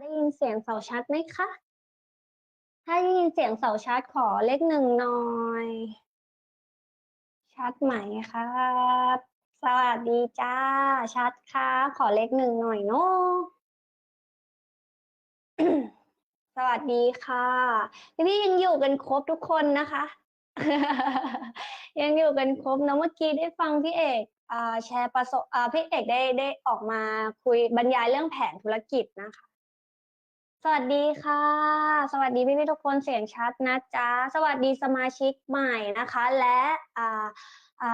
ได้ยินเสียงเสาชัดไหมคะ ถ้าได้ยินเสียงเสาชัดขอเลขหนึ่งหน่อย ชัดไหมครับ สวัสดีจ้า ชัดค่ะ ขอเลขหนึ่งหน่อยเนาะสวัสดีค่ะพี่ยังอยู่กันครบทุกคนนะคะ ยังอยู่กันครบนะเมื่อกี้ได้ฟังพี่เอกอแชร์ประสบพี่เอกได้ได้ออกมาคุยบรรยายเรื่องแผนธุรกิจนะคะ สวัสดีค่ะ สวัสดีพี่พี่ทุกคนเสียงชัดนะจ๊ะ สวัสดีสมาชิกใหม่นะคะ และอ่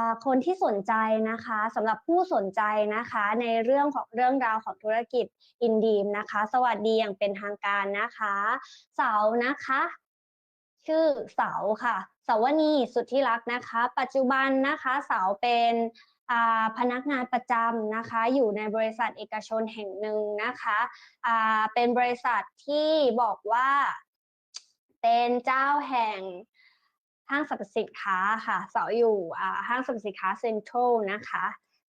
าคนที่สนใจนะคะสำหรับผู้สนใจนะคะในเรื่องของเรื่องราวของธุรกิจอินดีมนะคะ สวัสดีอย่างเป็นทางการนะคะ เสานะคะ ชื่อเสาค่ะ เสาวนีสุดที่รักนะคะ ปัจจุบันนะคะ เสาเป็น พนักงานประจำนะคะอยู่ในบริษัทเอกชนแห่งหนึ่งนะคะเป็นบริษัทที่บอกว่า เป็นเจ้าแห่งห้างสรรพสินค้าค่ะเสาอยู่ห้างสรรพสินค้าเซ็นทรัลนะคะ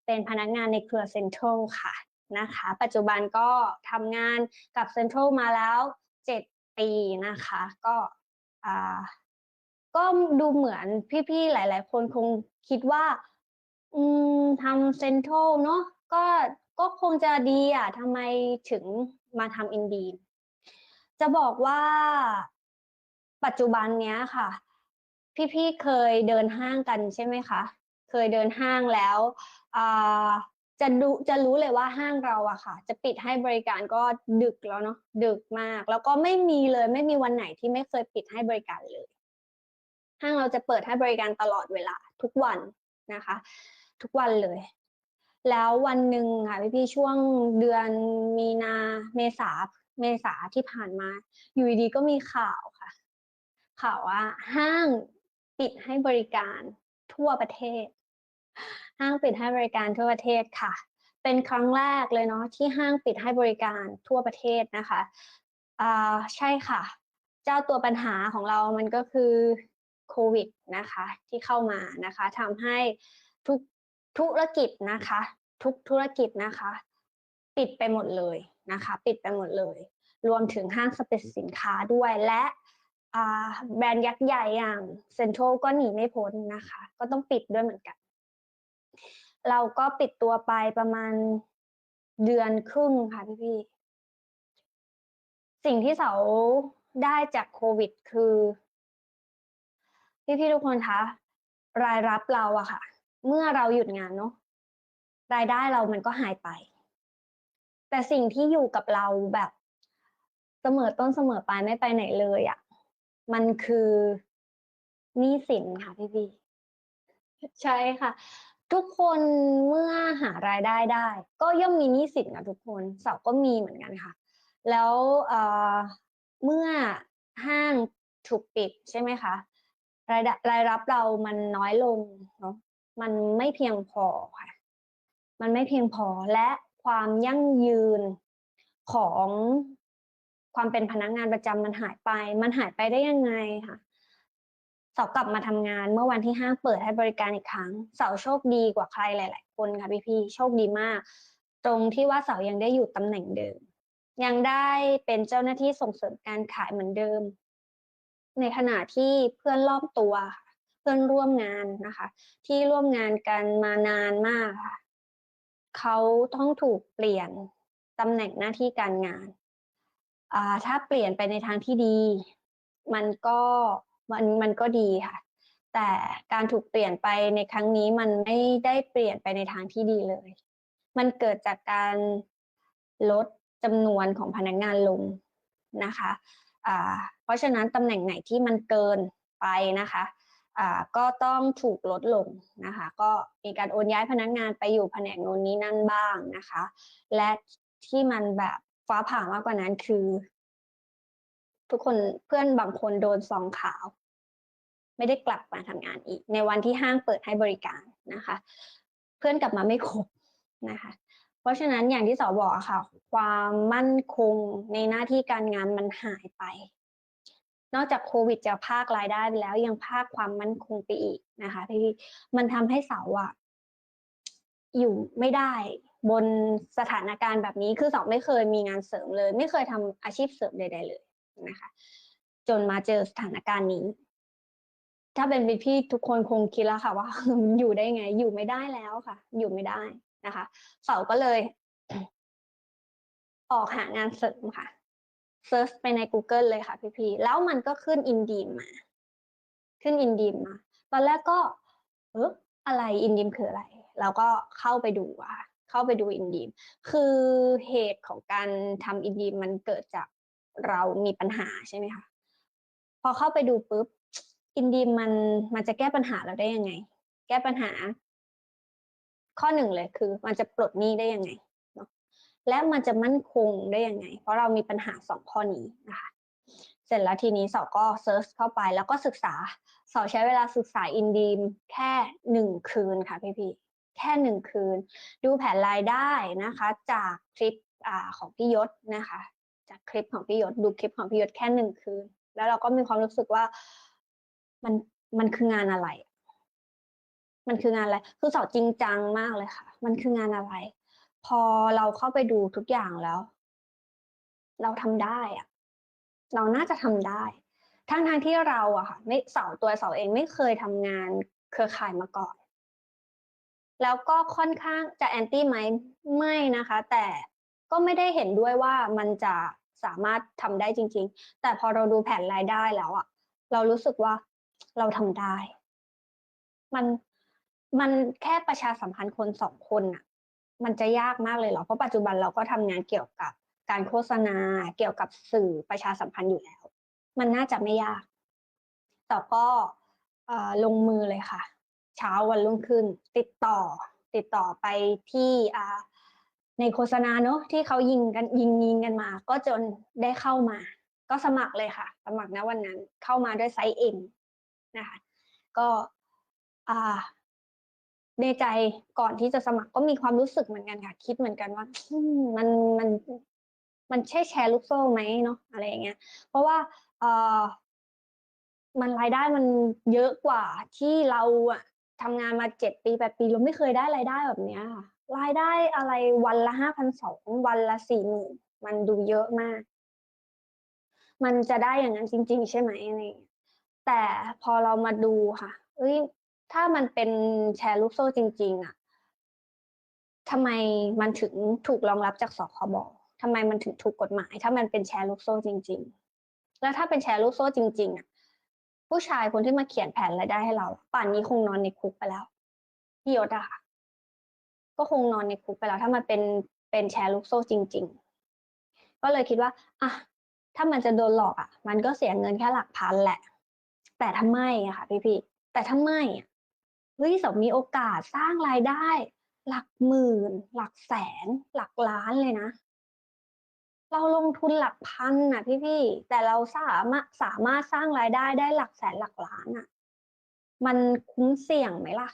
เป็นพนักงานในเครือเซ็นทรัลค่ะนะคะ ปัจจุบันก็ทำงานกับเซ็นทรัลมาแล้วเจ็ดปีนะคะ ก็ก็ดูเหมือนพี่ๆหลาย ๆ คนคงคิดว่า อืม ทำเซ็นทรัลเนาะ ก็ ก็คงจะดีอะ ทำไมถึงมาทำอินดีจะบอกว่าปัจจุบันเนี้ยค่ะ พี่ๆเคยเดินห้างกันใช่ไหมคะ เคยเดินห้างแล้วอ่าจะดูจะรู้เลยว่าห้างเราอะค่ะ จะปิดให้บริการก็ดึกแล้วเนาะดึกมาก แล้วก็ไม่มีเลย ไม่มีวันไหนที่ไม่เคยปิดให้บริการเลย ห้างเราจะเปิดให้บริการตลอดเวลาทุกวันนะคะ ทุกวันเลย แล้ววันหนึ่งค่ะพี่ๆช่วงเดือนมีนาเมษาเมษาที่ผ่านมา อยู่ดีๆก็มีข่าวค่ะ ข่าวว่าห้างปิดให้บริการทั่วประเทศ ห้างปิดให้บริการทั่วประเทศค่ะ เป็นครั้งแรกเลยเนาะที่ห้างปิดให้บริการทั่วประเทศนะคะอ่าใช่ค่ะ เจ้าตัวปัญหาของเรามันก็คือโควิดนะคะที่เข้ามานะคะทำให้ทุก ธุรกิจนะคะ ทุกธุรกิจนะคะ ปิดไปหมดเลยนะคะ ปิดไปหมดเลย รวมถึงห้างสรรพสินค้าด้วยและแบรนด์ยักษ์ใหญ่อย่างเซ็นทรัลก็หนีไม่พ้นนะคะ ก็ต้องปิดด้วยเหมือนกัน เราก็ปิดตัวไปประมาณเดือนครึ่งค่ะพี่พี่ๆสิ่งที่เสาได้จากโควิดคือ พี่พี่ๆทุกคนคะรายรับเราอะค่ะ เมื่อเราหยุดงานเนาะรายได้เรามันก็หายไป แต่สิ่งที่อยู่กับเราแบบเสมอต้นเสมอปลายไม่ไปไหนเลยอะมันคือหนี้สินค่ะพี่พีใช่ค่ะ ทุกคนเมื่อหารายได้ได้ ก็ย่อมมีหนี้สินนะทุกคนเสาก็มีเหมือนกันค่ะ แล้วเอ่อเมื่อห้างถูกปิดใช่ไหมคะรายรายรับเรามันน้อยลงเนาะ มันไม่เพียงพอค่ะ มันไม่เพียงพอและความยั่งยืนของความเป็นพนักงานประจำมันหายไป มันหายไปได้ยังไงค่ะเสากลับมาทำงานเมื่อวันที่ห้างเปิดให้บริการอีกครั้ง เสาโชคดีกว่าใครหลาย ๆ คนค่ะพี่ๆโชคดีมาก ตรงที่ว่าเสายังได้อยู่ตำแหน่งเดิม ยังได้เป็นเจ้าหน้าที่ส่งเสริมการขายเหมือนเดิม ในขณะที่เพื่อนรอบตัวค่ะ เพื่อนร่วมงานนะคะ ที่ร่วมงานกันมานานมากค่ะเขาต้องถูกเปลี่ยนตำแหน่งหน้าที่การงานอ่าถ้าเปลี่ยนไปในทางที่ดี มันก็มันมันก็ดีค่ะ แต่การถูกเปลี่ยนไปในครั้งนี้มันไม่ได้เปลี่ยนไปในทางที่ดีเลย มันเกิดจากการลดจำนวนของพนักงานลงนะคะอ่าเพราะฉะนั้นตำแหน่งไหนที่มันเกินไปนะคะ ก็ต้องถูกลดลงนะคะ ก็มีการโอนย้ายพนักงานไปอยู่แผนกโน้นนี้นั่นบ้างนะคะ และที่มันแบบฟ้าผ่ามากกว่านั้นคือ ทุกคนเพื่อนบางคนโดนซองขาว ไม่ได้กลับมาทำงานอีก ในวันที่ห้างเปิดให้บริการนะคะ เพื่อนกลับมาไม่ครบนะคะ เพราะฉะนั้นอย่างที่สอบอกค่ะ ความมั่นคงในหน้าที่การงานมันหายไป นอกจากโควิดจะภาครายได้แล้วยังภาคความมั่นคงไปอีกนะคะที่มันทำให้เสาอะอยู่ไม่ได้บนสถานการณ์แบบนี้คือสองไม่เคยมีงานเสริมเลย ไม่เคยทำอาชีพเสริมใดๆเลยนะคะ จนมาเจอสถานการณ์นี้ ถ้าเป็นพี่ทุกคนคงคิดแล้วค่ะ ว่าอยู่ได้ไง อยู่ไม่ได้แล้วค่ะ อยู่ไม่ได้นะคะเสาก็เลย ออกหางานเสริมค่ะ เซิร์ชไปใน Google เลยค่ะพี่ๆแล้วมันก็ขึ้นอินดีมมา ขึ้นอินดีมมา ตอนแรกก็ เอออะไรอินดีมคืออะไรแล้วก็เข้าไปดูอะเข้าไปดูอินดีมคือเหตุของการทำอินดีมมันเกิดจากเรามีปัญหาใช่ไหมคะพอเข้าไปดูปุ๊บอินดีมมันมันจะแก้ปัญหาเราได้ยังไง แก้ปัญหา ข้อหนึ่งเลยคือ มันจะปลดหนี้ได้ยังไง และมันจะมั่นคงได้ยังไง เพราะเรามีปัญหาสองข้อนี้นะคะ เสร็จแล้วทีนี้เสาก็เซิร์ชเข้าไปแล้วก็ศึกษาเสาใช้เวลาศึกษาอินดีมแค่หนึ่งคืนค่ะพี่พี่ๆแค่หนึ่งคืน ดูแผนรายได้นะคะ จากคลิปอของพี่ยศนะคะ จากคลิปของพี่ยศดูคลิปของพี่ยศแค่หนึ่งคืน แล้วเราก็มีความรู้สึกว่ามันมันคืองานอะไร มันคืองานอะไร คือเสาจริงจังมากเลยค่ะ มันคืองานอะไร พอเราเข้าไปดูทุกอย่างแล้ว เราทำได้อะเราน่าจะทำได้ ทั้งทางๆที่เราอะค่ะ ไม่เสาตัวเสาเองไม่เคยทำงานเครือข่ายมาก่อน แล้วก็ค่อนข้างจะแอนตี้ไหมไม่นะคะ แต่ก็ไม่ได้เห็นด้วยว่ามันจะสามารถทำได้จริง ๆ แต่พอเราดูแผนรายได้แล้วอะเรารู้สึกว่าเราทำได้ มันมันแค่ประชาสัมพันธ์คนสองคนน่ะ มันจะยากมากเลยเหรอ เพราะปัจจุบันเราก็ทำงานเกี่ยวกับการโฆษณาเกี่ยวกับสื่อประชาสัมพันธ์อยู่แล้ว มันน่าจะไม่ยาก แต่ก็ลงมือเลยค่ะ เช้าวันรุ่งขึ้น ติดต่อ ติดต่อไปที่ในโฆษณาเนอะที่เขายิงกันยิงยิงกันมา ก็จนได้เข้ามา ก็สมัครเลยค่ะ สมัครนะวันนั้นเข้ามาด้วยไซส์เอ็มนะคะ ก็อ่า ในใจก่อนที่จะสมัครก็มีความรู้สึกเหมือนกันค่ะ คิดเหมือนกันว่ามันมันมันใช่แชร์ลูกโซ่ไหมเนาะอะไรอย่างเงี้ย เพราะว่าเออมันรายได้มันเยอะกว่าที่เราอะทำงานมาเจ็ดปีแปดปีเราไม่เคยได้รายได้แบบเนี้ยค่ะรายได้อะไรวันละห้าพันสองวันละสี่หมื่นมันดูเยอะมาก มันจะได้อย่างนั้นจริง ๆ ใช่ไหมอะไรอย่างเงี้ยแต่พอเรามาดูค่ะเอ้ย ถ้ามันเป็นแชร์ลูกโซ่จริง ๆอะทำไมมันถึงถูกรองรับจากสคบทำไมมันถึงถูกกฎหมาย ถ้ามันเป็นแชร์ลูกโซ่จริง ๆ แล้วถ้าเป็นแชร์ลูกโซ่จริง ๆอะผู้ชายคนที่มาเขียนแผนรายได้ให้เรา ป่านนี้คงนอนในคุกไปแล้วพี่ยศอะค่ะก็คงนอนในคุกไปแล้ว ถ้ามันเป็นเป็นแชร์ลูกโซ่จริง ๆ ก็เลยคิดว่า อะ ถ้ามันจะโดนหลอกอะมันก็เสียเงินแค่หลักพันแหละ แต่ถ้าไม่อะค่ะ พี่ๆแต่ถ้าไม่อะ เฮ้ยสมมีโอกาสสร้างรายได้ หลักหมื่น หลักแสน หลักล้านเลยนะ เราลงทุนหลักพันน่ะพี่ๆแต่เราสามารถสามารถสร้างรายได้ได้หลักแสนหลักล้านอะ มันคุ้มเสี่ยงไหมล่ะ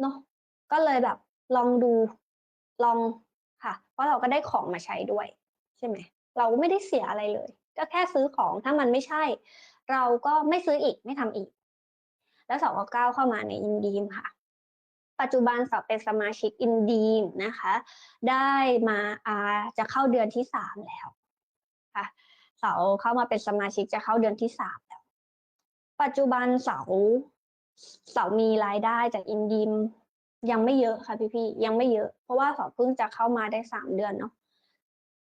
เนาะก็เลยแบบลองดูลองค่ะ เพราะเราก็ได้ของมาใช้ด้วย ใช่ไหมเราไม่ได้เสียอะไรเลย ก็แค่ซื้อของถ้ามันไม่ใช่ เราก็ไม่ซื้ออีกไม่ทำอีก แล้วสองก็ก้าวเข้ามาในอินดีมค่ะ ปัจจุบันสอบเป็นสมาชิกอินดีมนะคะ ได้มาอาจะเข้าเดือนที่สามแล้วค่ะเสาเข้ามาเป็นสมาชิกจะเข้าเดือนที่สามแล้ว ปัจจุบันเสาเสามีรายได้จากอินดีมยังไม่เยอะค่ะพี่ๆยังไม่เยอะ เพราะว่าเสาเพิ่งจะเข้ามาได้สามเดือนเนาะ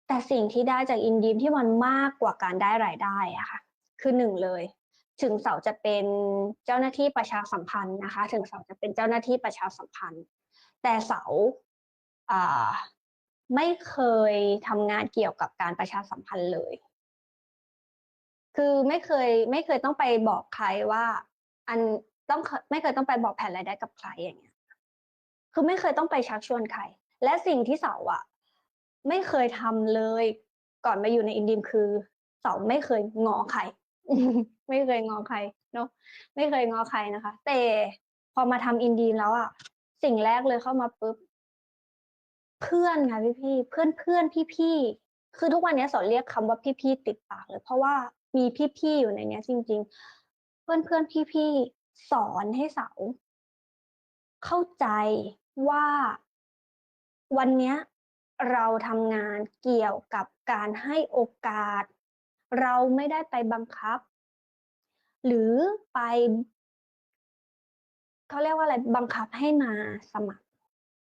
แต่สิ่งที่ได้จากอินดีมที่มันมากกว่าการได้รายได้อะค่ะ คือหนึ่งเลย ถึงเสาจะเป็นเจ้าหน้าที่ประชาสัมพันธ์นะคะ ถึงเสาจะเป็นเจ้าหน้าที่ประชาสัมพันธ์ แต่เสาอ่าไม่เคยทำงานเกี่ยวกับการประชาสัมพันธ์เลย คือไม่เคยไม่เคยต้องไปบอกใครว่า อันต้องไม่เคยต้องไปบอกแผนรายได้กับใครอย่างเงี้ย คือไม่เคยต้องไปชักชวนใคร และสิ่งที่เสาอะไม่เคยทำเลย ก่อนมาอยู่ในอินดีมคือ เสาไม่เคยงอใคร ไม่เคยงอใครเนาะไม่เคยงอใครนะคะ แต่พอมาทำอินดีมแล้วอะสิ่งแรกเลยเข้ามาปุ๊บเพื่อนค่ะพี่พี่เพื่อนเพื่อนพี่พี่คือทุกวันนี้สอนเรียกคำว่าพี่พี่ติดปากเลย เพราะว่ามีพี่พี่อยู่ในเนี้ย จริง ๆ เพื่อนเพื่อนพี่พี่สอนให้เสาเข้าใจว่าวันเนี้ยเราทำงานเกี่ยวกับการให้โอกาส เราไม่ได้ไปบังคับ หรือไปเขาเรียกว่าอะไรบังคับให้มาสมัคร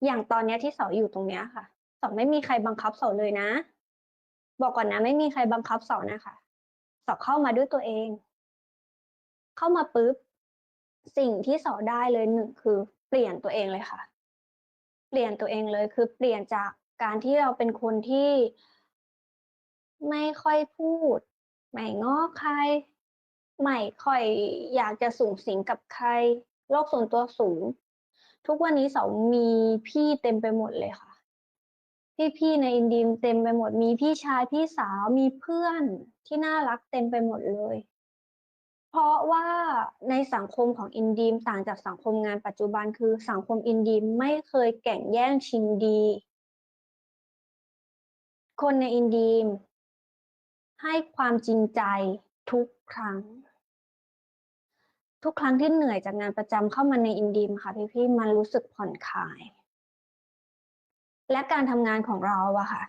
อย่างตอนนี้ที่สาอยู่ตรงเนี้ยค่ะสาไม่มีใครบังคับสาเลยนะ บอกก่อนนะ ไม่มีใครบังคับเสานะคะสาเข้ามาด้วยตัวเอง เข้ามาปุ๊บสิ่งที่สาได้เลยหนึ่งคือ เปลี่ยนตัวเองเลยค่ะ เปลี่ยนตัวเองเลยคือเปลี่ยนจากการที่เราเป็นคนที่ไม่ค่อยพูด ไม่ง้อใคร ไม่ค่อยอยากจะสูงสิงกับใคร โลกส่วนตัวสูง ทุกวันนี้เสามีพี่เต็มไปหมดเลยค่ะ พี่ๆในอินดีมเต็มไปหมด มีพี่ชายพี่สาวมีเพื่อนที่น่ารักเต็มไปหมดเลย เพราะว่าในสังคมของอินดีมต่างจากสังคมงานปัจจุบันคือสังคมอินดีมไม่เคยแข่งแย่งชิงดี คนในอินดีม ให้ความจริงใจทุกครั้ง ทุกครั้งที่เหนื่อยจากงานประจำเข้ามาในอินดีมค่ะพี่ๆมันรู้สึกผ่อนคลาย และการทำงานของเราอะค่ะ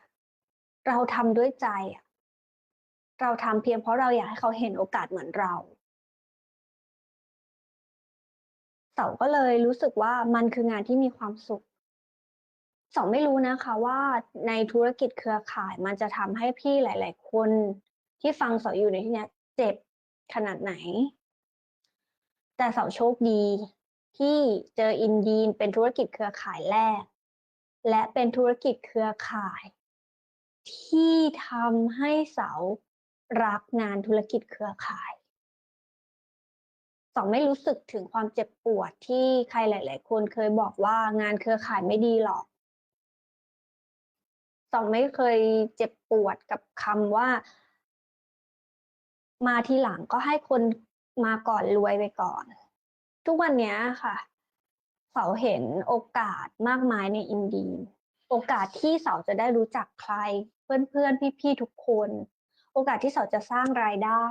เราทำด้วยใจอะเราทำเพียงเพราะเราอยากให้เขาเห็นโอกาสเหมือนเราเสาก็เลยรู้สึกว่ามันคืองานที่มีความสุข เสาไม่รู้นะคะว่าในธุรกิจเครือข่ายมันจะทำให้พี่หลาย ๆ คนที่ฟังเสาอยู่ในที่เนี้ยเจ็บขนาดไหน แต่เสาโชคดีที่เจออินดีนเป็นธุรกิจเครือข่ายแรก และเป็นธุรกิจเครือข่าย ที่ทำให้เสารักงานธุรกิจเครือข่ายสองไม่รู้สึกถึงความเจ็บปวดที่ใครหลาย ๆ คนเคยบอกว่างานเครือข่ายไม่ดีหรอก สองไม่เคยเจ็บปวดกับคำว่า มาทีหลังก็ให้คนมาก่อนรวยไปก่อน ทุกวันนี้ค่ะเสาเห็นโอกาสมากมายในอินดีโอกาสที่เสาจะได้รู้จักใคร เพื่อนๆพี่ๆทุกคน โอกาสที่เสาจะสร้างรายได้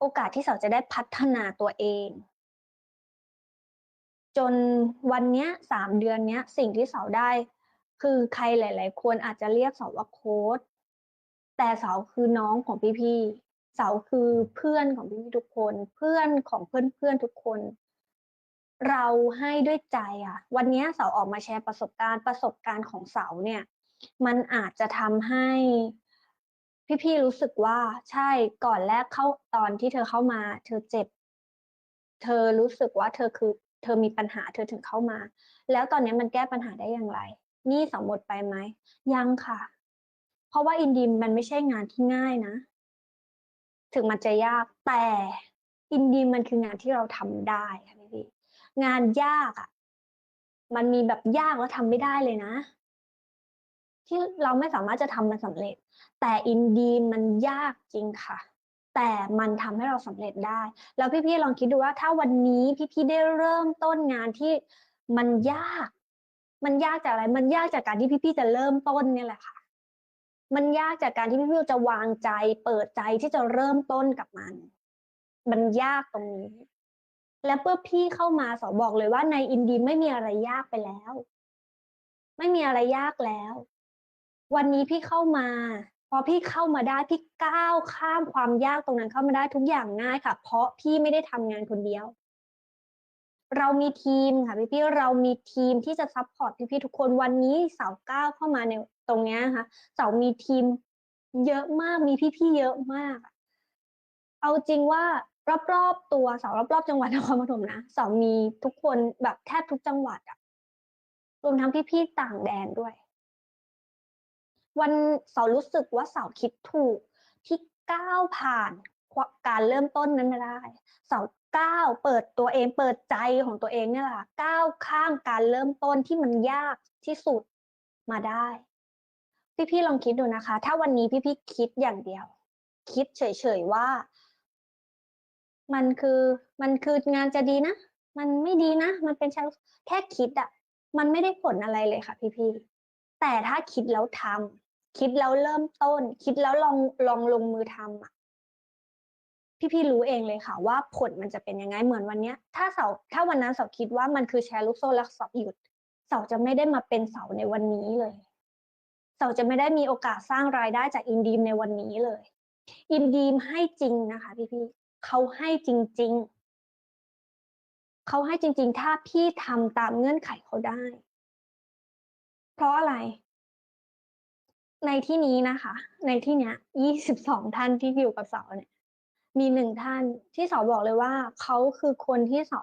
โอกาสที่เสาจะได้พัฒนาตัวเอง จนวันเนี้ยสามเดือนเนี้ยสิ่งที่เสาได้ คือใครหลาย ๆ คนอาจจะเรียกเสาว่าโค้ดแต่เสาคือน้องของพี่ๆเสาคือเพื่อนของพี่ๆทุกคน เพื่อนของเพื่อนๆทุกคน เราให้ด้วยใจอะ วันนี้เสาออกมาแชร์ประสบการณ์ประสบการณ์ของเสาเนี่ย มันอาจจะทำให้พี่ๆรู้สึกว่าใช่ก่อนแรกเข้าตอนที่เธอเข้ามา เธอเจ็บ เธอรู้สึกว่าเธอคือ เธอมีปัญหาเธอถึงเข้ามา แล้วตอนนี้มันแก้ปัญหาได้อย่างไร หนี่สมหมดไปไหม ยังค่ะ เพราะว่าอินดีมมันไม่ใช่งานที่ง่ายนะ ถึงมันจะยากแต่อินดีมมันคืองานที่เราทำได้ค่ะพี่งานยากอะ่ะ มันมีแบบยากแล้วทำไม่ได้เลยนะ ที่เราไม่สามารถจะทำมันสำเร็จ แต่อินดีมมันยากจริงค่ะ แต่มันทำให้เราสำเร็จได้ แล้วพี่ๆลองคิดดูว่าถ้าวันนี้พี่ๆได้เริ่มต้นงานที่มันยาก มันยากจากอะไร มันยากจากการที่พี่ๆจะเริ่มต้นเนี่ยแหละค่ะ มันยากจากการที่พี่ๆจะวางใจ เปิดใจที่จะเริ่มต้นกับมัน มันยากตรงนี้ และเมื่อพี่เข้ามาสอบอกเลยว่าในอินดีไม่มีอะไรยากไปแล้ว ไม่มีอะไรยากแล้ว วันนี้พี่เข้ามา พอพี่เข้ามาได้พี่ก้าวข้ามความยากตรงนั้นเข้ามาได้ทุกอย่างง่ายค่ะ เพราะพี่ไม่ได้ทำงานคนเดียว เรามีทีมค่ะพี่พี่เรามีทีมที่จะซัพพอร์ตพี่พี่ทุกคนวันนี้เสาก้าวเข้ามาในตรงนี้ค่ะเสามีทีมเยอะมากมีพี่พี่เยอะมาก เอาจริงว่ารอบๆตัวเสารอบๆจังหวัดนครปฐมนะเสามีทุกคนแบบแทบทุกจังหวัดอะรวมทั้งพี่ๆต่างแดนด้วย วันเสารู้สึกว่าเสาคิดถูกที่ก้าวผ่านการเริ่มต้นนั้นมาได้ เสา ก้าวเปิดตัวเองเปิดใจของตัวเองเนี่ยแหละก้าวข้ามการเริ่มต้นที่มันยากที่สุดมาได้ พี่ๆลองคิดดูนะคะ ถ้าวันนี้พี่ๆคิดอย่างเดียว คิดเฉยๆว่า มันคือมันคืองานจะดีนะมันไม่ดีนะมันเป็นแค่คิดอะมันไม่ได้ผลอะไรเลยค่ะ พี่ๆแต่ถ้าคิดแล้วทำคิดแล้วเริ่มต้น คิดแล้วลองลองลงมือทำอะ พี่ๆรู้เองเลยค่ะว่าผลมันจะเป็นยังไงเหมือนวันนี้ถ้าเสาถ้าวันนั้นเสาคิดว่ามันคือแชร์ลูกโซ่แล้วเสาหยุด เสาจะไม่ได้มาเป็นเสาในวันนี้เลย เสาจะไม่ได้มีโอกาสสร้างรายได้จากอินดีมในวันนี้เลย อินดีมให้จริงนะคะ พี่ๆเขาให้จริง ๆเขาให้จริง ๆ ถ้าพี่ทำตามเงื่อนไขเขาได้ เพราะอะไรในที่นี้นะคะ ในที่เนี้ยยี่สิบสองท่านที่อยู่กับเสาเนี่ย มีหนึ่งท่านที่สาบอกเลยว่าเขาคือคนที่เสา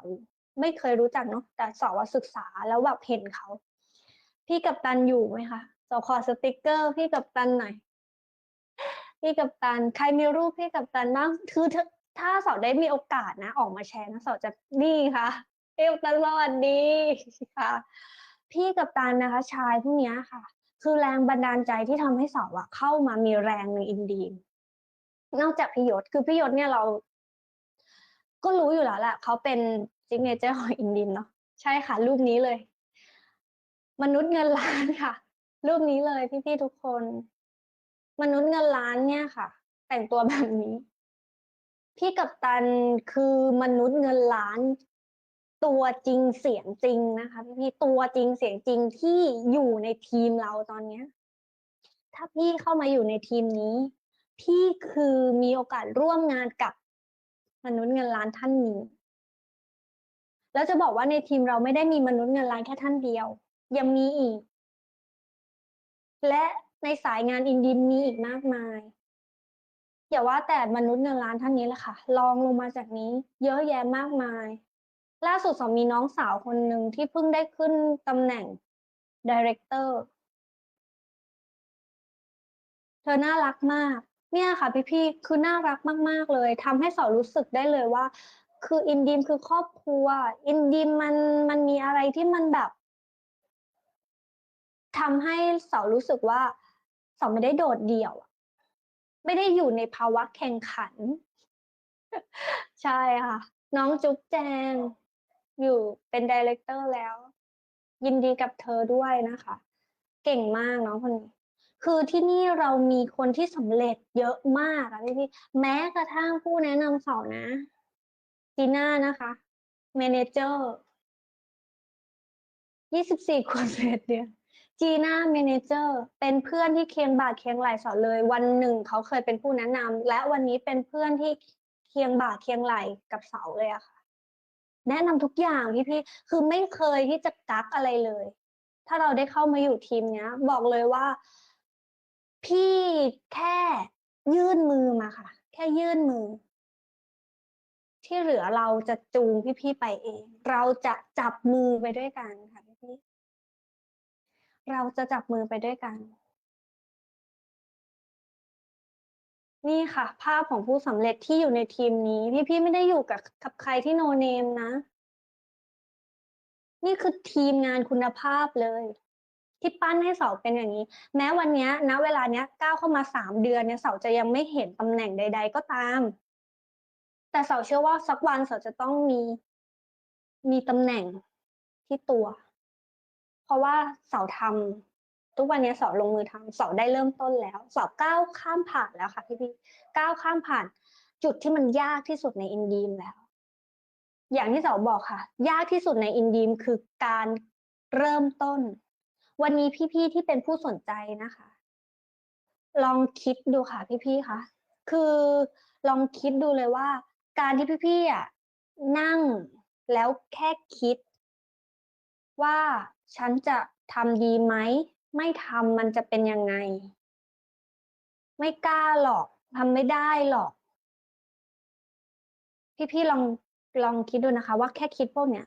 ไม่เคยรู้จักเนาะแต่เสาว่าศึกษาแล้วแบบเห็นเขาพี่กับตันอยู่ไหมคะสาขอสติกเกอร์ พี่กับตันหน่อยพี่กับตันใครมีรูปพี่กับตันบ้างคือถ้าถ้าเสาได้มีโอกาสนะ ออกมาแชร์นะเสาจะนี่ค่ะพี่กับตันสวัสดีค่ะ พี่กับตันนะคะ ชายพวกนี้ค่ะ คือแรงบันดาลใจที่ทำให้เสาอะเข้ามามีแรงในอินดีม นอกจากพิยศคือพิยศเนี่ยเรา ก็รู้อยู่แล้วแหละเขาเป็นซิกเนเจอร์ของอินดีมเนาะใช่ค่ะ รูปนี้เลย มนุษย์เงินล้านค่ะ รูปนี้เลยพี่ๆทุกคน มนุษย์เงินล้านเนี่ยค่ะ แต่งตัวแบบนี้ พี่กับตันคือมนุษย์เงินล้าน ตัวจริงเสียงจริงนะคะพี่ๆตัวจริงเสียงจริงที่อยู่ในทีมเราตอนเนี้ย ถ้าพี่เข้ามาอยู่ในทีมนี้ พี่คือมีโอกาสร่วมงานกับมนุษย์เงินล้านท่านนี้ แล้วจะบอกว่าในทีมเราไม่ได้มีมนุษย์เงินล้านแค่ท่านเดียว ยังมีอีก และในสายงานอินดิมมีอีกมากมาย อย่าว่าแต่มนุษย์เงินล้านท่านนี้แหละค่ะลองลงมาจากนี้ เยอะแยะมากมาย ล่าสุดสมีน้องสาวคนหนึ่งที่เพิ่งได้ขึ้นตำแหน่งดีเรคเตอร์เธอน่ารักมาก เนี่ยค่ะพี่ๆ คือน่ารักมาก ๆ เลยทำให้สาวรู้สึกได้เลยว่า คืออินดีมคือครอบครัว อินดีมมันมันมีอะไรที่มันแบบทำให้สาวรู้สึกว่าสาวไม่ได้โดดเดี่ยว ไม่ได้อยู่ในภาวะแข่งขัน ใช่ค่ะ น้องจุ๊บแจง อยู่เป็นดีเลกเตอร์แล้ว ยินดีกับเธอด้วยนะคะ เก่งมากน้องคนนี้ คือที่นี่เรามีคนที่สำเร็จเยอะมากอะพี่พี่แม้กระทั่งผู้แนะนำสอนนะจีน่านะคะเมเนเจอร์ยี่สิบสี่คนเสร็จเดือนจีน่าเมนเจอร์เป็นเพื่อนที่เคียงบ่าเคียงไหลสอนเลย วันหนึ่งเขาเคยเป็นผู้แนะนำและวันนี้เป็นเพื่อนที่เคียงบ่าเคียงไหลกับเสาเลยอะค่ะ แนะนำทุกอย่างพี่พี่คือไม่เคยที่จะกักอะไรเลย ถ้าเราได้เข้ามาอยู่ทีมเนี้ย บอกเลยว่า พี่แค่ยื่นมือมาค่ะ แค่ยื่นมือ ที่เหลือเราจะจูงพี่ๆไปเอง เราจะจับมือไปด้วยกันค่ะพี่ๆเราจะจับมือไปด้วยกัน นี่ค่ะ ภาพของผู้สำเร็จที่อยู่ในทีมนี้ พี่ๆไม่ได้อยู่กับกับใครที่โนเนมนะ นี่คือทีมงานคุณภาพเลย ที่ปั้นให้เสาเป็นอย่างนี้ แม้วันนี้ณเวลาเนี้ยก้าวเข้ามาสามเดือนเนี่ยเสาจะยังไม่เห็นตำแหน่งใด ๆ ก็ตาม แต่เสาเชื่อว่าสักวันเสาจะต้องมีมีตำแหน่งที่ตัว เพราะว่าเสาทำทุกวันนี้เสาลงมือทำเสาได้เริ่มต้นแล้วเสาก้าวข้ามผ่านแล้วค่ะพี่ๆก้าวข้ามผ่าน จุดที่มันยากที่สุดในอินดีมแล้ว อย่างที่เสาบอกค่ะ ยากที่สุดในอินดีมคือการเริ่มต้น วันนี้พี่ๆที่เป็นผู้สนใจนะคะ ลองคิดดูค่ะพี่ๆคะคือลองคิดดูเลยว่า การที่พี่ๆอะนั่งแล้วแค่คิด ว่าฉันจะทำดีไหมไม่ทำมันจะเป็นยังไง ไม่กล้าหรอกทำไม่ได้หรอก พี่ๆลองลองคิดดูนะคะ ว่าแค่คิดพวกเนี้ย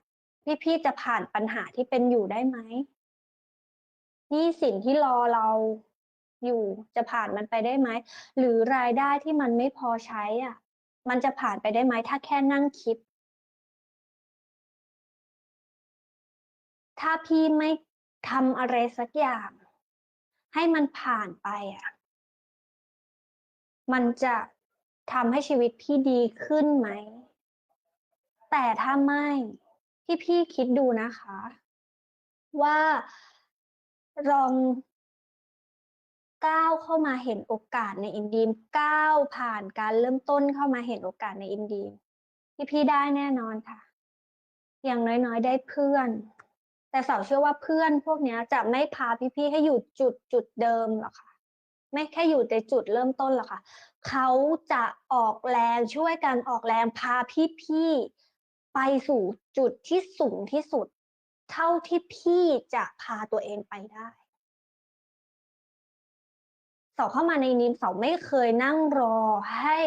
พี่ๆจะผ่านปัญหาที่เป็นอยู่ได้ไหม หนี้สินที่รอเราอยู่จะผ่านมันไปได้ไหม หรือรายได้ที่มันไม่พอใช้อะ มันจะผ่านไปได้ไหมถ้าแค่นั่งคิด ถ้าพี่ไม่ทำอะไรสักอย่าง ให้มันผ่านไปอะ มันจะทำให้ชีวิตพี่ดีขึ้นไหม แต่ถ้าไม่ พี่พี่คิดดูนะคะ ว่า ลองก้าวเข้ามาเห็นโอกาสในอินดีมก้าวผ่านการเริ่มต้นเข้ามาเห็นโอกาสในอินดีมพี่พี่ได้แน่นอนค่ะ อย่างน้อยๆ ได้เพื่อน แต่สาวเชื่อว่าเพื่อนพวกนี้จะไม่พาพี่ๆให้อยู่จุดจุดเดิมหรอกค่ะ ไม่แค่อยู่ในจุดเริ่มต้นหรอกค่ะ เขาจะออกแรงช่วยกันออกแรงพาพี่ๆไปสู่จุดที่สูงที่สุด เท่าที่พี่จะพาตัวเองไปได้เสาเข้ามาในนิมสาไม่เคยนั่งรอให้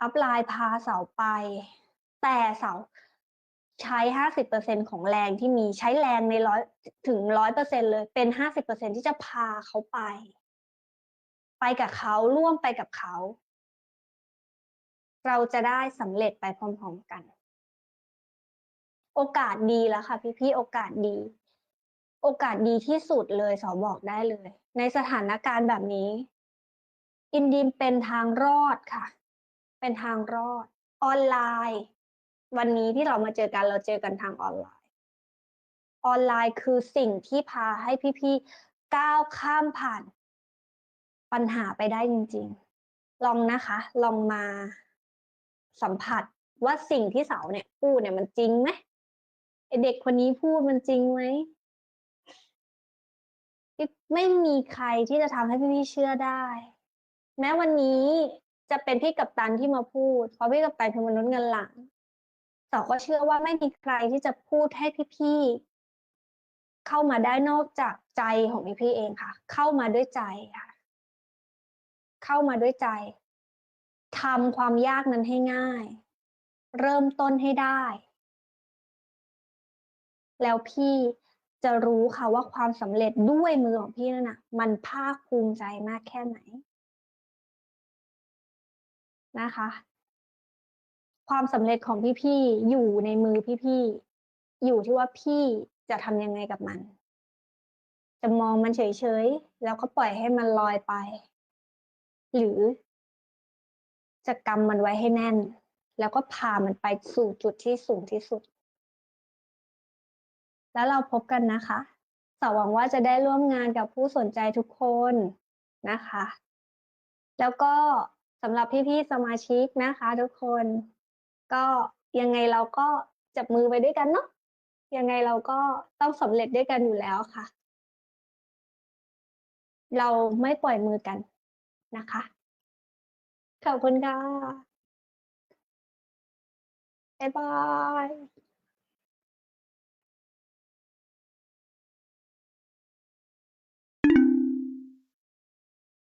อัพไลน์พาเสาไป แต่เสาใช้ห้าสิบเปอร์เซ็นของแรงที่มีใช้แรงในร้อยถึงร้อยเปอร์เซ็นเลย เป็นห้าสิบเปอร์เซ็นที่จะพาเขาไป ไปกับเขาร่วมไปกับเขา เราจะได้สำเร็จไปพร้อมๆกัน โอกาสดีแล้วค่ะ พี่ๆโอกาสดี โอกาสดีที่สุดเลยสอบอกได้เลย ในสถานการณ์แบบนี้ อินดีมเป็นทางรอดค่ะ เป็นทางรอด ออนไลน์ วันนี้ที่เรามาเจอกันเราเจอกันทางออนไลน์ ออนไลน์คือสิ่งที่พาให้พี่ๆก้าวข้ามผ่าน ปัญหาไปได้จริง ๆ ลองนะคะ ลองมาสัมผัสว่าสิ่งที่เสาเนี่ยพูดเนี่ยมันจริงไหม เด็กคนนี้พูดมันจริงไหมไม่มีใครที่จะทำให้พี่ๆเชื่อได้ แม้วันนี้จะเป็นพี่กัปตันที่มาพูด เพราะพี่กัปตันคือมนุษย์เงินหลังเสาก็เชื่อว่าไม่มีใครที่จะพูดให้พี่ๆเข้ามาได้นอกจากใจของพี่ๆเองค่ะ เข้ามาด้วยใจค่ะ เข้ามาด้วยใจทำความยากนั้นให้ง่าย เริ่มต้นให้ได้ แล้วพี่จะรู้ค่ะว่าความสำเร็จด้วยมือของพี่นั่นนะมันภาคภูมิใจมากแค่ไหนนะคะ ความสำเร็จของพี่ๆอยู่ในมือพี่ๆอยู่ที่ว่าพี่จะทำยังไงกับมัน จะมองมันเฉยๆแล้วก็ปล่อยให้มันลอยไป หรือ จะกำมันไว้ให้แน่น แล้วก็พามันไปสู่จุดที่สูงที่สุด แล้วเราพบกันนะคะสหวังว่าจะได้ร่วมงานกับผู้สนใจทุกคนนะคะ แล้วก็สำหรับพี่ๆสมาชิกนะคะ ทุกคน ก็ยังไงเราก็จับมือไปด้วยกันเนาะยังไงเราก็ต้องสำเร็จด้วยกันอยู่แล้วค่ะ เราไม่ปล่อยมือกันนะคะ ขอบคุณค่ะบ๊ายบาย you